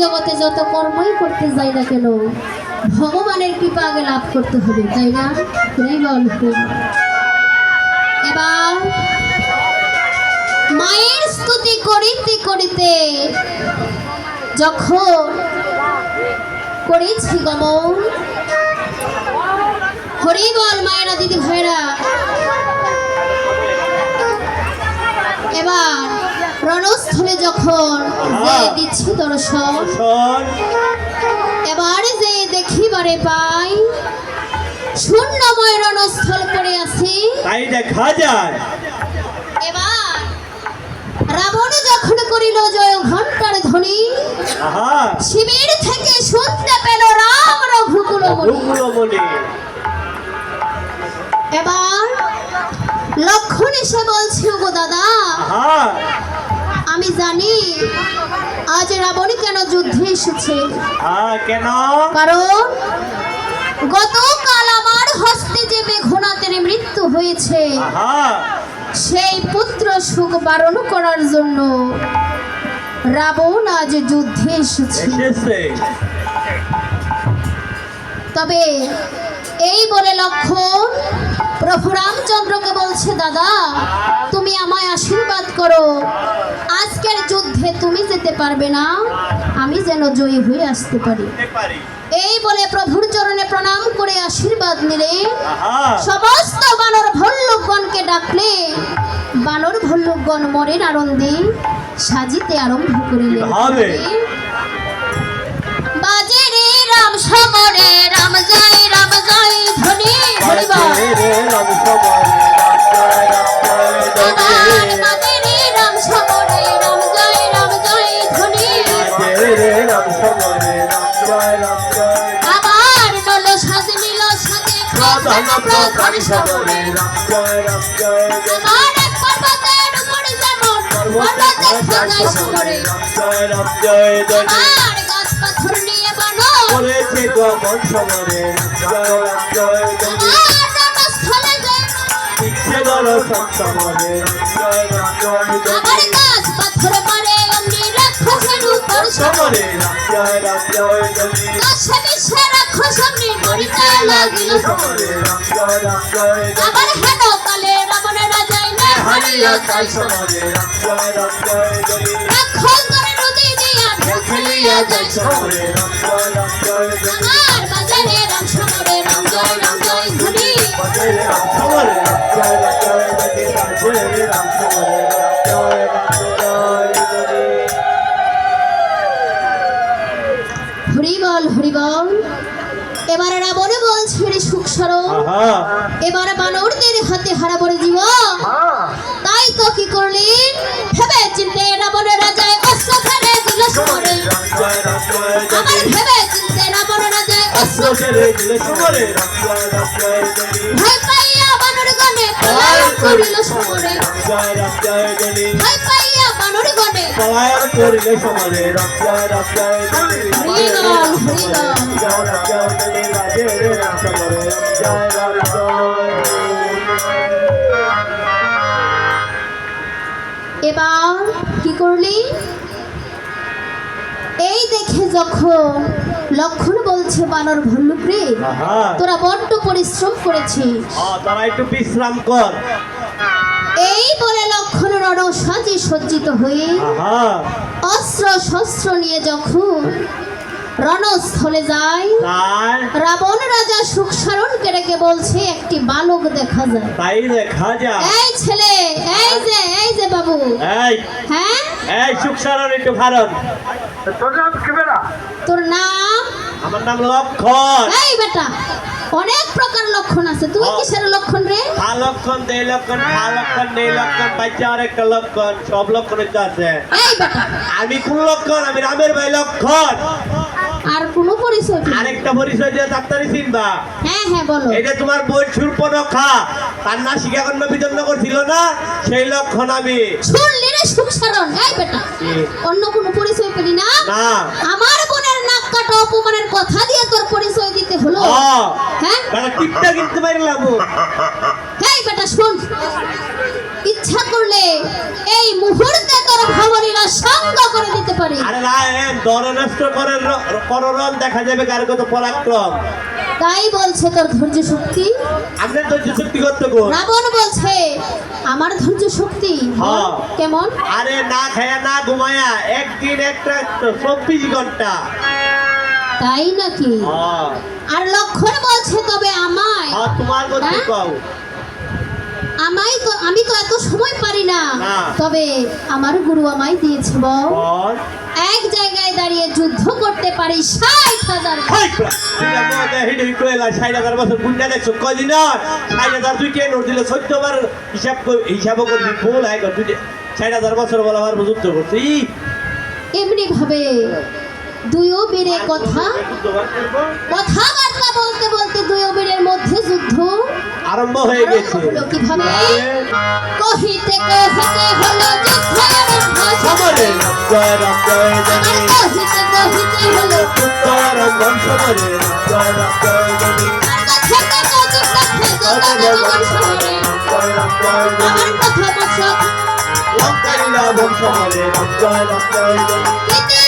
জগতে যত কর্মই করতে যাই না কেন, ভগবানের কৃপা আগে লাভ করতে হবে, তাই না? বল এবার মায়ের স্তুতি করিতে করিতে যখন করেছি গমন হরি বল মায়েরা, দিদি ভাইরা এবার রণস্থলে যখন যে দিচ্ছি দর্শন শোন এবার যে দেখিবারে পাই শূন্যময় রণস্থল করে আছি। তাই দেখা যায়। এবার রাবণ যখন করিল জয় ঘণ্টার ধ্বনি শিবির থেকে শুনতে পেল রাম রঘুকুল এবার লক্ষণ এসে বলছে গো দাদা আমি জানি আজ রাবণ কেন যুদ্ধে এসেছে? আহা কেন? কারণ গতকাল আমার হস্তে যে মেঘনাথের মৃত্যু হয়েছে সেই পুত্র সুখ বারণ করার জন্য রাবণ আজ যুদ্ধে এসেছে। তবে এই বলে লক্ষণ প্রভু রামচন্দ্রকে বলছে দাদা তুমি আমায় আশীর্বাদ করো। আজকের যুদ্ধে তুমি যেতে পারবে না আমি যেন জয়ী হয়ে আসতে পারি। এই বলে প্রভুর চরণে প্রণাম করে আশীর্বাদ নিলে সমস্ত বানর ভল্লুকগণকে ডাকলে বানর ভল্লুকগণ মরের আনন্দে সাজিতে আরম্ভ করিলেন। বাজে রে রাম সমরে প্রধান প্রধান সবরে রাম জয় রাম জয়। আমার এক পর্বতের উপর যেমন পর্বতের সাজাই সমরে রাম জয় রাম জয় ধ্বনি। আমার গাছ পাথর নিয়ে বানো করেছে গমন রাম জয় রাম জয়। আমার রণস্থলে যেমন ইচ্ছে গড় সপ্তমরে জয় রাম জয় ধ্বনি। আমার গাছ পাথর মারে সবরে জয় ধ্বনি। দশে বিশ্বে রাক্ষস অমনি মরিতে লাগিল সবরে জয় ধ্বনি। আবার হেন কালে রাবণের রাজাই নে হারিয়া তাই সবরে রাম জয় ধ্বনি। রাক্ষস করে নদী দিয়া খেলিয়া যায় সবরে রাম জয় রাম এবারে রাবণ বলছে রে সুখ আহা এবারে বানরদের হাতে হারাবরে জীব তাই তো কি করলেন ভেবে চিনতে রাবণের রাজায় অস্ত্র ফেলে দিল সমরে আমার। ভেবে চিনতে রাবণের রাজায় অস্ত্র ছেড়ে দিলে ধ্বনি। ভয় পাইয়া বানর গণে পলায়ন করিল সমরে। ভয় পাইয়া পলায়ন করিলে সমাজে রাম জয় এবার কি করলি? এই দেখে যখন লক্ষণ বলছে বানর ভল্লুক রে তোরা বড্ড পরিশ্রম করেছিস। আ, তারা একটু বিশ্রাম কর। এই বলে লক্ষণ সাজে সজ্জিত হয়ে অস্ত্র শস্ত্র নিয়ে যখন রণস্থলে যায় রাবণ রাজা সুখ সুখসারণকে রেখে বলছে একটি বালক দেখা যায়। তাই দেখা যায় এই ছেলে এই যে এই যে বাবু। এই হ্যাঁ? এই সুখ সারণ একটু ভারত। তোর নাম কি বেড়া তোর নাম? আমার নাম লক্ষণ এই বেটা। অনেক প্রকার লক্ষণ আছে। তুই। কিসের লক্ষণ রে? খা লক্ষণ দে লক্ষণ খা লক্ষণ নেই লক্ষণ বাচ্চা আরেকটা লক্ষণ সব লক্ষণ তো আছে। এই বেটা আমি কোন লক্ষণ আমি রামের ভাই লক্ষণ। আর কোনো পরিচয়? আরেকটা পরিচয় দিয়ে ডাক্তারি চিনবা। হ্যাঁ হ্যাঁ বলো। এটা তোমার বোন সুর্পনখা তার না শিকাগণ্য বিচন্ন করছিল না সেই লক্ষণ আমি। শুনলি রে সুখসারণ? এই বেটা অন্য কোন পরিচয় পেলি না? না। আমার বোনের নাক কাটা অপমানের কথা দিয়ে তোর পরিচয় দিতে হলো ও টিপটা কিনতে পারলাম এই বেটা শোন। ইচ্ছা করলে এই মুহূর্তে তোর ভবনীরা সঙ্গ করে দিতে পারি। আরে না দরে নষ্ট করে কররন দেখা যাবে কার কত পরাক্রম। তাই বলছে তোর ধৈর্য শক্তি। আপনি তো শক্তি করতে কোন রাবণ বলছে আমার ধৈর্য শক্তি হ্যাঁ। কেমন? আরে না খায়া না ঘুমায়া একদিন একটা চব্বিশ ঘণ্টা। তাই নাকি? হ্যাঁ। আর লক্ষণ বলছে তবে আমায়। হ্যাঁ, তোমার কথা হ্যাঁ? কও? আমায় তো আমি তো এত সময় পারি না। তবে আমার গুরু আমায় দিয়েছে বল। এক জায়গায় দাঁড়িয়ে যুদ্ধ করতে পারি ষাট হাজার ষাট বছর? গুন্ডা দেখছ? কদিন ষাট হাজার তুই কে দিলে? চোদ্দবার হিসাব কর- হিসাবও করবি। ভুল তুই ষাট হাজার বছর বলা আমার যুদ্ধ করছি এমনি ভাবে দুইও বীরে কথা কথাবার্তা বলতে বলতে দুইও বীরের মধ্যে যুদ্ধ আরম্ভ হয়ে গেছে। কীভাবে? কহিতে কহিতে হলো যুদ্ধ আরম্ভ। সমরে জয় রাম জয় জয় কহিতে কহিতে হলো জয় রাম সমরে জয় রাম জয় কথা কথা কথা কথা কথা সমরে জয় রাম জয় জয় আমার কথা সমরে জয় রাম সমরে জয় জয় জয়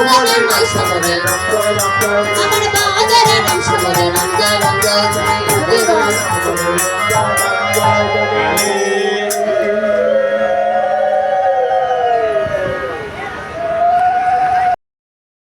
আমার